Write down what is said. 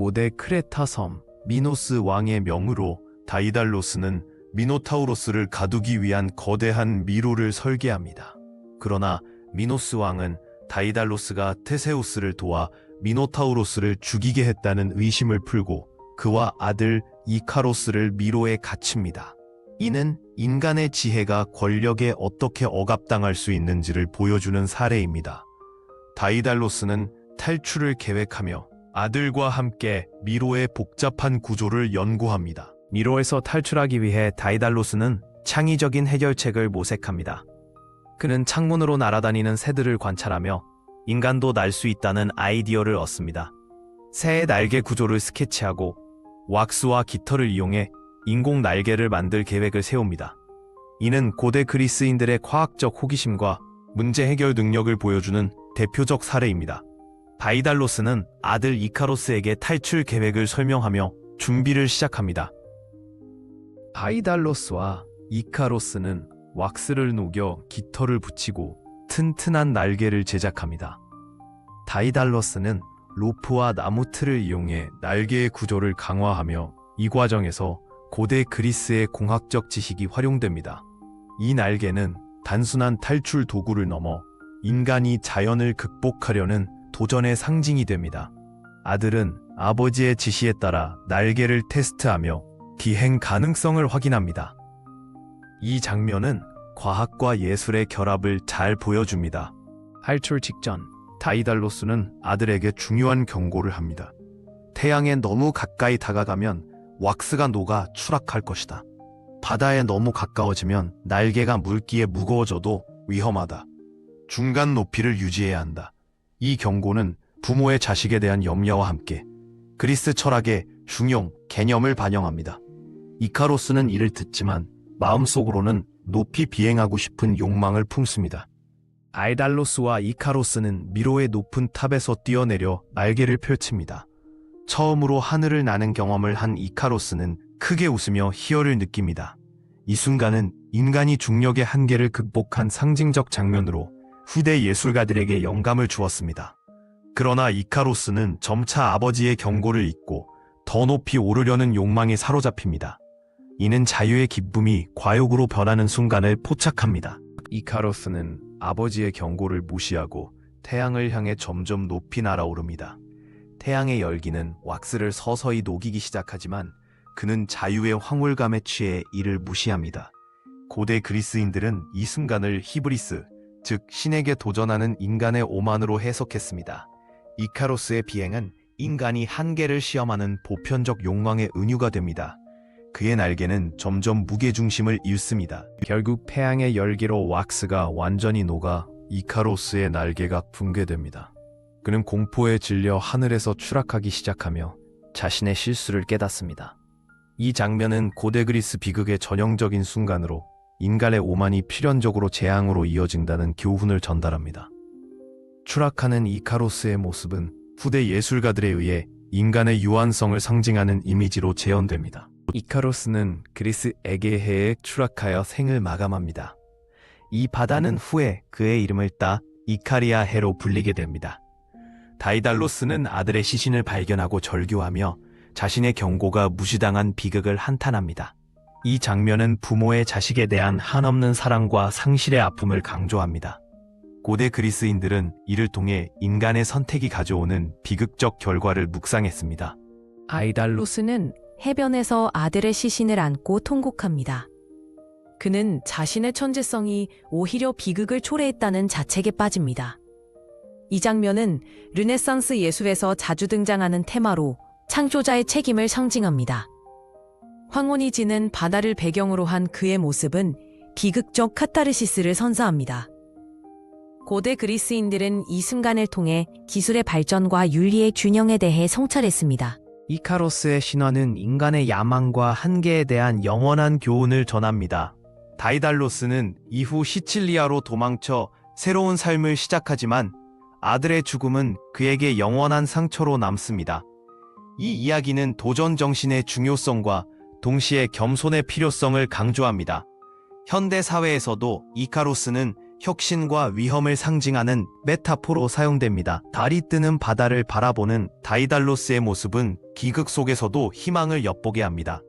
고대 크레타 섬 미노스 왕의 명으로 다이달로스는 미노타우로스를 가두기 위한 거대한 미로를 설계합니다. 그러나 미노스 왕은 다이달로스가 테세우스를 도와 미노타우로스를 죽이게 했다는 의심을 풀고 그와 아들 이카로스를 미로에 갇힙니다. 이는 인간의 지혜가 권력에 어떻게 억압당할 수 있는지를 보여주는 사례입니다. 다이달로스는 탈출을 계획하며 아들과 함께 미로의 복잡한 구조를 연구합니다. 미로에서 탈출하기 위해 다이달로스는 창의적인 해결책을 모색합니다. 그는 창문으로 날아다니는 새들을 관찰하며 인간도 날 수 있다는 아이디어를 얻습니다. 새의 날개 구조를 스케치하고 왁스와 깃털을 이용해 인공 날개를 만들 계획을 세웁니다. 이는 고대 그리스인들의 과학적 호기심과 문제 해결 능력을 보여주는 대표적 사례입니다. 바이달로스는 아들 이카로스에게 탈출 계획을 설명하며 준비를 시작합니다. 바이달로스와 이카로스는 왁스를 녹여 깃털을 붙이고 튼튼한 날개를 제작합니다. 다이달로스는 로프와 나무 틀을 이용해 날개의 구조를 강화하며 이 과정에서 고대 그리스의 공학적 지식이 활용됩니다. 이 날개는 단순한 탈출 도구를 넘어 인간이 자연을 극복하려는 도전의 상징이 됩니다. 아들은 아버지의 지시에 따라 날개를 테스트하며 비행 가능성을 확인합니다. 이 장면은 과학과 예술의 결합을 잘 보여줍니다. 탈출 직전 다이달로스는 아들에게 중요한 경고를 합니다. 태양에 너무 가까이 다가가면 왁스가 녹아 추락할 것이다. 바다에 너무 가까워지면 날개가 물기에 무거워져도 위험하다. 중간 높이를 유지해야 한다. 이 경고는 부모의 자식에 대한 염려와 함께 그리스 철학의 중용, 개념을 반영합니다. 이카로스는 이를 듣지만 마음속으로는 높이 비행하고 싶은 욕망을 품습니다. 아이달로스와 이카로스는 미로의 높은 탑에서 뛰어내려 날개를 펼칩니다. 처음으로 하늘을 나는 경험을 한 이카로스는 크게 웃으며 희열을 느낍니다. 이 순간은 인간이 중력의 한계를 극복한 상징적 장면으로 후대 예술가들에게 영감을 주었습니다. 그러나 이카로스는 점차 아버지의 경고를 잊고 더 높이 오르려는 욕망에 사로잡힙니다. 이는 자유의 기쁨이 과욕으로 변하는 순간을 포착합니다. 이카로스는 아버지의 경고를 무시하고 태양을 향해 점점 높이 날아오릅니다. 태양의 열기는 왁스를 서서히 녹이기 시작하지만 그는 자유의 황홀감에 취해 이를 무시합니다. 고대 그리스인들은 이 순간을 히브리스, 즉 신에게 도전하는 인간의 오만으로 해석했습니다. 이카로스의 비행은 인간이 한계를 시험하는 보편적 욕망의 은유가 됩니다. 그의 날개는 점점 무게중심을 잃습니다. 결국 태양의 열기로 왁스가 완전히 녹아 이카로스의 날개가 붕괴됩니다. 그는 공포에 질려 하늘에서 추락하기 시작하며 자신의 실수를 깨닫습니다. 이 장면은 고대 그리스 비극의 전형적인 순간으로 인간의 오만이 필연적으로 재앙으로 이어진다는 교훈을 전달합니다. 추락하는 이카로스의 모습은 후대 예술가들에 의해 인간의 유한성을 상징하는 이미지로 재현됩니다. 이카로스는 그리스 에게해에 추락하여 생을 마감합니다. 이 바다는 후에 그의 이름을 따 이카리아 해로 불리게 됩니다. 다이달로스는 아들의 시신을 발견하고 절규하며 자신의 경고가 무시당한 비극을 한탄합니다. 이 장면은 부모의 자식에 대한 한없는 사랑과 상실의 아픔을 강조합니다. 고대 그리스인들은 이를 통해 인간의 선택이 가져오는 비극적 결과를 묵상했습니다. 아이달로 로스는 해변에서 아들의 시신을 안고 통곡합니다. 그는 자신의 천재성이 오히려 비극을 초래했다는 자책에 빠집니다. 이 장면은 르네상스 예술에서 자주 등장하는 테마로 창조자의 책임을 상징합니다. 황혼이 지는 바다를 배경으로 한 그의 모습은 비극적 카타르시스를 선사합니다. 고대 그리스인들은 이 순간을 통해 기술의 발전과 윤리의 균형에 대해 성찰했습니다. 이카로스의 신화는 인간의 야망과 한계에 대한 영원한 교훈을 전합니다. 다이달로스는 이후 시칠리아로 도망쳐 새로운 삶을 시작하지만 아들의 죽음은 그에게 영원한 상처로 남습니다. 이 이야기는 도전 정신의 중요성과 동시에 겸손의 필요성을 강조합니다. 현대 사회에서도 이카로스는 혁신과 위험을 상징하는 메타포로 사용됩니다. 달이 뜨는 바다를 바라보는 다이달로스의 모습은 기극 속에서도 희망을 엿보게 합니다.